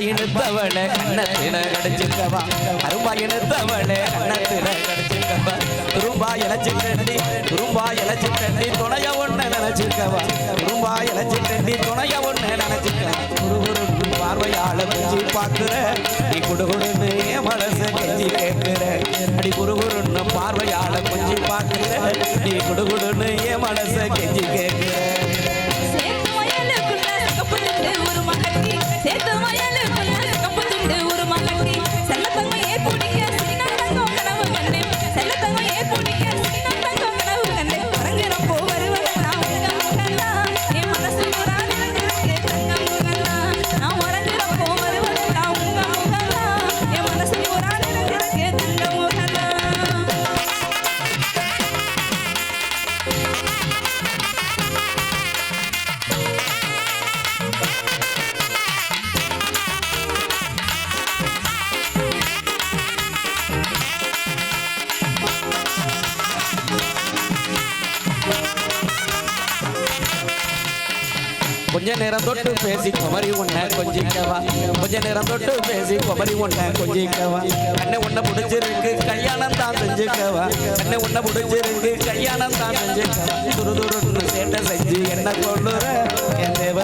அரும்பா இழுத்தவளை கண்ணத்தில கடிச்சுக்கவா அரும்பா இழுத்தவளை கண்ணத்தில கடிச்சுக்கவா துரும்பா இழைச்சு கண்டி துரும்பா இழைச்சு கண்டி துணைய ஒண்ணு நினைச்சிருக்கவா? துரும்பா இழைச்சு கண்டி துணைய ஒண்ணு நினைச்சுக்கவா குருகுரு பார்வையாள குஞ்சி பார்க்கிற நீ குடுகுடுன்னு என் மனச கஞ்சி கேட்கிற அடி குருகுருன்னு பார்வையாள குஞ்சி பார்க்கிற நீ குடுகுடுன்னு என் மனச கெஞ்சி கொஞ்ச நேரம் தொட்டு பேசி குமரி உன்னை கொஞ்சிக்கவா? கொஞ்ச நேரம் தொட்டு பேசி குமரி உன்னை கொஞ்சிக்கவா? அண்ணே உன்னை பிடிச்சிருக்கு கல்யாணம் தான் செஞ்சுக்கவா? அண்ணே உன்னை பிடிச்சிருக்கு கல்யாணம் தான் செஞ்சுக்கவா? துரு துருன்னு சேட்டை செஞ்சு என்ன கொள்ளுற என் தேவதைய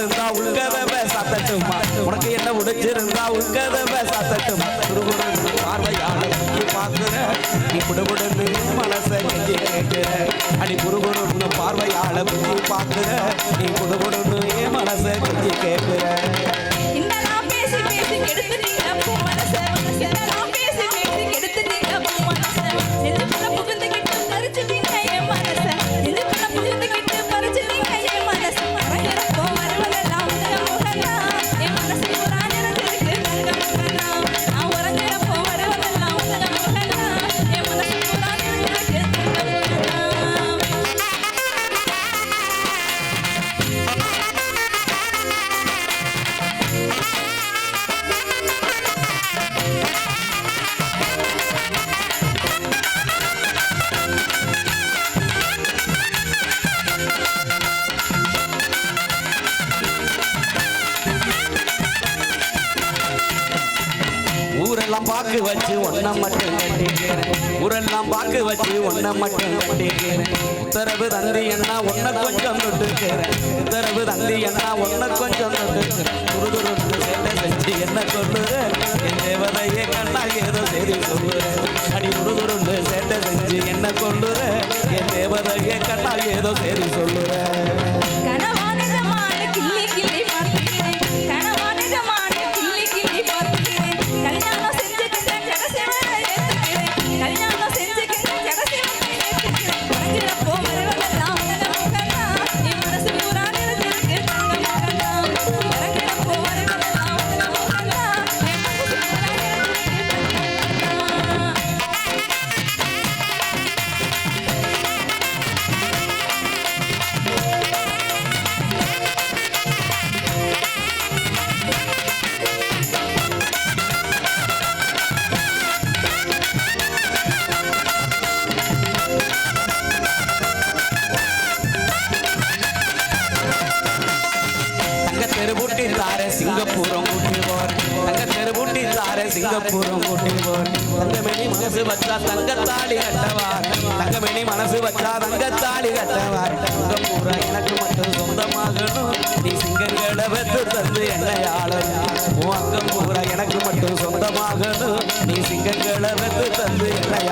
உடைச்சிருந்தா பிடிச்சிருந்தா உள்கதவை சாத்தட்டுமா. உனக்கு என்ன உடைச்சிருந்தா உள்கதவை சாத்தட்டுமா. குருகுரு பார்வையாள நீ பார்க்கிற. நீ குடுகுடுன்னு மனசை கெஞ்சி கேட்கிற அடி குருகுருன்னு பார்வையாள நீ பார்க்கிற. நீ குடுகுடுன்னு ஊரெல்லாம் பாக்கு வச்சு ஒன்ன மட்டும் கட்டிக்கிறேன். ஊரெல்லாம் பாக்கு வச்சு ஒன்ன மட்டும் கட்டிக்கிறேன். உத்தரவு தந்தி என்ன ஒன்ன கொஞ்சம் தொட்டுக்கிறேன். உத்தரவு தந்தி என்ன ஒன்ன கொஞ்சம் தொட்டுக்கிறேன். துருதுருந்து சேட்டை செஞ்சு என்ன சொல்லுற? என் தேவதையே கண்ணா ஏதோ சரி சொல்லுறேன் அடி துருதுருந்து சேட்டை செஞ்சு என்ன கொள்ளுற என் தேவதையே கண்ணா ஏதோ சரி தார சிங்கப்பூரம் தங்கமணி மனசு வச்சா தங்கத்தாளி கட்டவார் தங்கமணி மனசு வச்சா தங்கத்தாளி கட்டவார் சிங்கப்பூரம் எனக்கு மட்டும் சொந்தமாகணும். நீ சிங்கங்களை வெத்து தந்து என்னை ஆளணும் பூரா எனக்கு மட்டும் சொந்தமாகணும். நீ சிங்கங்களை வெத்து தந்து என்னை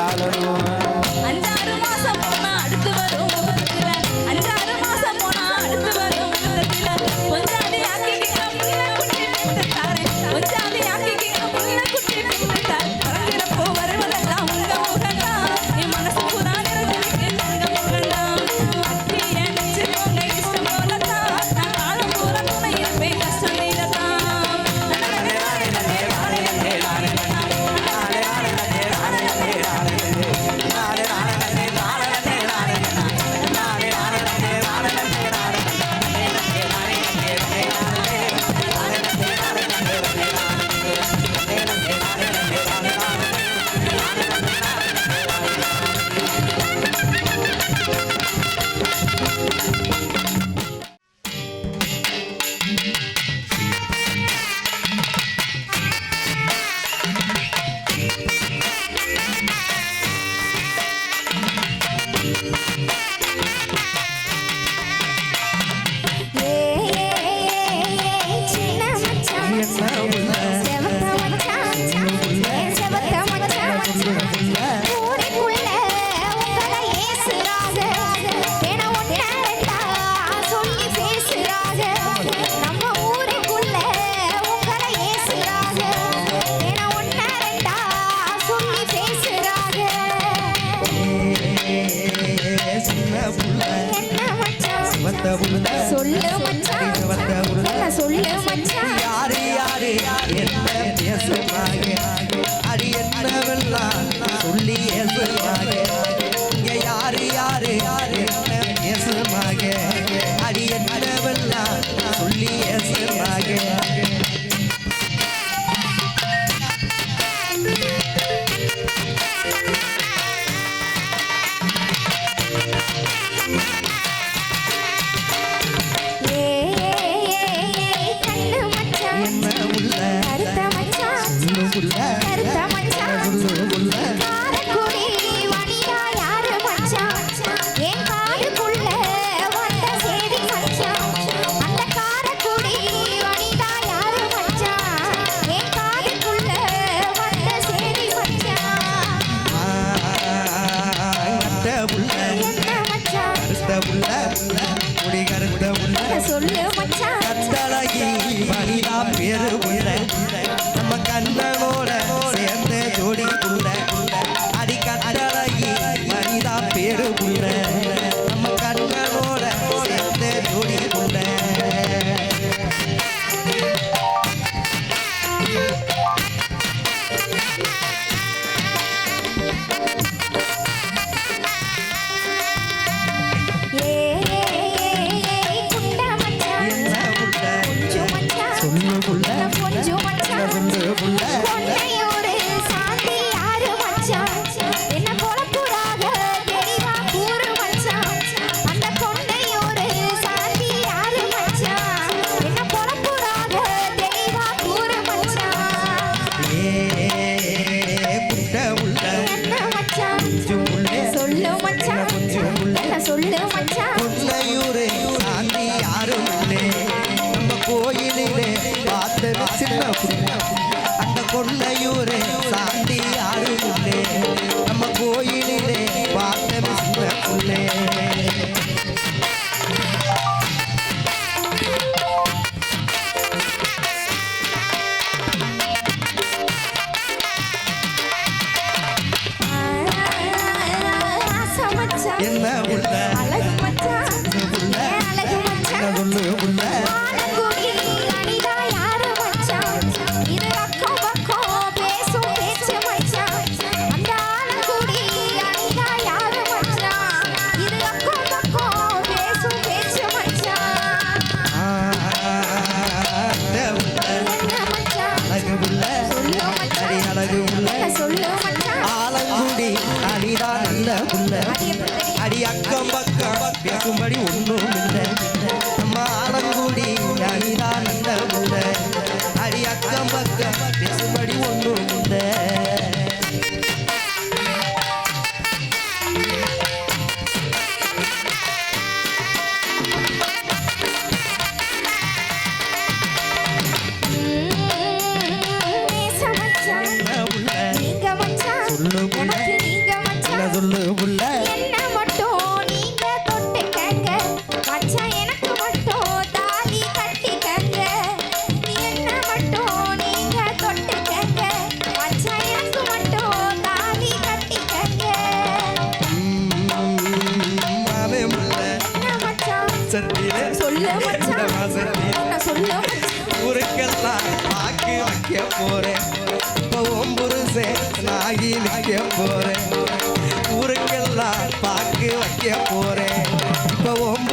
அடிதா நல்ல புள்ள அடி அக்கம் பக்கம் பேசும்படி ஒன்றும் போறேன். இப்போ உன்